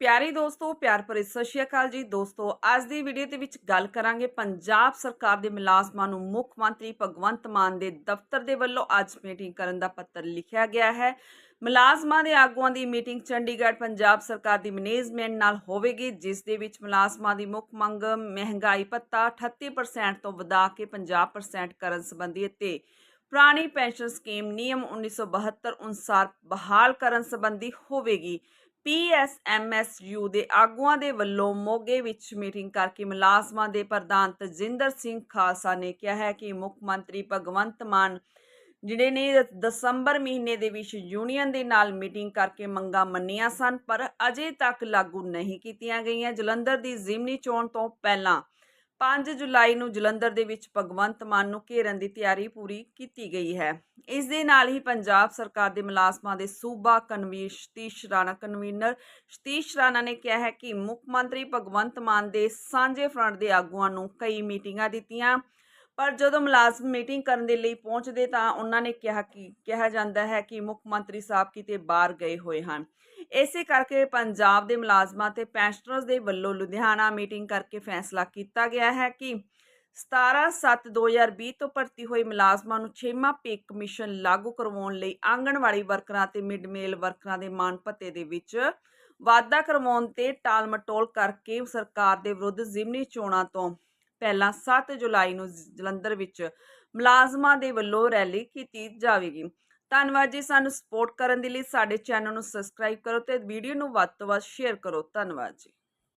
ਪਿਆਰੇ ਦੋਸਤੋ, ਪਿਆਰ ਭਰੇ ਸਤਿ ਸ਼੍ਰੀ ਅਕਾਲ ਜੀ। ਦੋਸਤੋ, ਅੱਜ ਦੀ ਵੀਡੀਓ ਦੇ ਵਿੱਚ ਗੱਲ ਕਰਾਂਗੇ ਪੰਜਾਬ ਸਰਕਾਰ ਦੇ ਮੁਲਾਜ਼ਮਾਂ ਨੂੰ ਮੁੱਖ ਮੰਤਰੀ ਭਗਵੰਤ ਮਾਨ ਦੇ ਦਫ਼ਤਰ ਦੇ ਵੱਲੋਂ ਅੱਜ ਮੀਟਿੰਗ ਕਰਨ ਦਾ ਪੱਤਰ ਲਿਖਿਆ ਗਿਆ ਹੈ। ਮੁਲਾਜ਼ਮਾਂ ਦੇ ਆਗੂਆਂ ਦੀ ਮੀਟਿੰਗ ਚੰਡੀਗੜ੍ਹ ਪੰਜਾਬ ਸਰਕਾਰ ਦੀ ਮੈਨੇਜਮੈਂਟ ਨਾਲ ਹੋਵੇਗੀ, ਜਿਸ ਦੇ ਵਿੱਚ ਮੁਲਾਜ਼ਮਾਂ ਦੀ ਮੁੱਖ ਮੰਗ ਮਹਿੰਗਾਈ ਭੱਤਾ 38% ਤੋਂ ਵਧਾ ਕੇ 50% ਕਰਨ ਸੰਬੰਧੀ ਅਤੇ ਪੁਰਾਣੀ ਪੈਨਸ਼ਨ ਸਕੀਮ ਨਿਯਮ 1972 ਅਨੁਸਾਰ ਬਹਾਲ ਕਰਨ ਸੰਬੰਧੀ ਹੋਵੇਗੀ। ਪੀਐਸਐਮਐਸਯੂ ਦੇ ਆਗੂਆਂ ਦੇ ਵੱਲੋਂ ਮੋਗੇ ਵਿੱਚ ਮੀਟਿੰਗ ਕਰਕੇ ਮੁਲਾਜ਼ਮਾਂ ਦੇ ਪ੍ਰਧਾਨ ਤਜਿੰਦਰ ਸਿੰਘ ਖਾਲਸਾ ਨੇ ਕਿਹਾ ਹੈ ਕਿ ਮੁੱਖ ਮੰਤਰੀ ਭਗਵੰਤ ਮਾਨ, ਜਿਹੜੇ ਨੇ ਦਸੰਬਰ ਮਹੀਨੇ ਦੇ ਵਿੱਚ ਯੂਨੀਅਨ ਦੇ ਨਾਲ ਮੀਟਿੰਗ ਕਰਕੇ ਮੰਗਾਂ ਮੰਨੀਆਂ ਸਨ, ਪਰ ਅਜੇ ਤੱਕ ਲਾਗੂ ਨਹੀਂ ਕੀਤੀਆਂ ਗਈਆਂ। ਜਲੰਧਰ ਦੀ ਜ਼ਿਮਨੀ ਚੋਣ ਤੋਂ ਪਹਿਲਾਂ 5 ਜੁਲਾਈ ਨੂੰ ਜਲੰਧਰ ਦੇ ਵਿੱਚ ਭਗਵੰਤ ਮਾਨ ਨੂੰ ਘੇਰਨ ਦੀ ਤਿਆਰੀ ਪੂਰੀ ਕੀਤੀ ਗਈ ਹੈ। ਇਸ ਦੇ ਨਾਲ ਹੀ ਪੰਜਾਬ ਸਰਕਾਰ ਦੇ ਮੁਲਾਜ਼ਮਾਂ ਦੇ ਸੂਬਾ ਕਨਵੀਨਰ ਸਤੀਸ਼ ਰਾਣਾ ਕਨਵੀਨਰ ਸਤੀਸ਼ ਰਾਣਾ ਨੇ ਕਿਹਾ ਹੈ ਕਿ ਮੁੱਖ ਮੰਤਰੀ ਭਗਵੰਤ ਮਾਨ ਦੇ ਸਾਂਝੇ ਫਰੰਟ ਦੇ ਆਗੂਆਂ ਨੂੰ ਕਈ ਮੀਟਿੰਗਾਂ ਦਿੱਤੀਆਂ, ਪਰ ਜਦੋਂ ਮੁਲਾਜ਼ਮ ਮੀਟਿੰਗ ਕਰਨ ਦੇ ਲਈ ਪਹੁੰਚਦੇ ਤਾਂ ਉਹਨਾਂ ਨੇ ਕਿਹਾ ਕਿ, ਕਿਹਾ ਜਾਂਦਾ ਹੈ ਕਿ ਮੁੱਖ ਮੰਤਰੀ ਸਾਹਿਬ ਕਿਤੇ ਬਾਹਰ ਗਏ ਹੋਏ ਹਨ। ਇਸੇ ਕਰਕੇ ਪੰਜਾਬ ਦੇ ਮੁਲਾਜ਼ਮਾਂ ਤੇ ਪੈਨਸ਼ਨਰਸ ਦੇ ਵੱਲੋਂ ਲੁਧਿਆਣਾ ਮੀਟਿੰਗ ਕਰਕੇ ਫੈਸਲਾ ਕੀਤਾ ਗਿਆ ਹੈ ਕਿ 17/7/2020 ਤੋਂ ਭਰਤੀ ਹੋਏ ਮੁਲਾਜ਼ਮਾਂ ਨੂੰ 6ਵਾਂ ਪੇ ਕਮਿਸ਼ਨ ਲਾਗੂ ਕਰਵਾਉਣ ਲਈ ਆਂਗਣਵਾੜੀ ਵਰਕਰਾਂ ਤੇ ਮਿਡ ਮੇਲ ਵਰਕਰਾਂ ਦੇ ਮਾਨ ਭੱਤੇ ਦੇ ਵਿੱਚ ਵਾਅਦਾ ਕਰਵਾਉਣ ਤੇ ਟਾਲਮਟੋਲ ਕਰਕੇ ਸਰਕਾਰ ਦੇ ਵਿਰੁੱਧ ਜ਼ਿਮਨੀ ਚੋਣਾਂ ਤੋਂ ਪਹਿਲਾਂ 7 ਜੁਲਾਈ ਨੂੰ ਜਲੰਧਰ ਵਿੱਚ ਮੁਲਾਜ਼ਮਾਂ ਦੇ ਵੱਲੋਂ ਰੈਲੀ ਕੀਤੀ ਜਾਵੇਗੀ। ਧੰਨਵਾਦ ਜੀ ਸਾਨੂੰ ਸਪੋਰਟ ਕਰਨ ਦੇ ਲਈ ਸਾਡੇ ਚੈਨਲ ਨੂੰ ਸਬਸਕ੍ਰਾਈਬ ਕਰੋ ਤੇ ਵੀਡੀਓ ਨੂੰ ਵੱਧ ਤੋਂ ਵੱਧ ਸ਼ੇਅਰ ਕਰੋ। ਧੰਨਵਾਦ ਜੀ।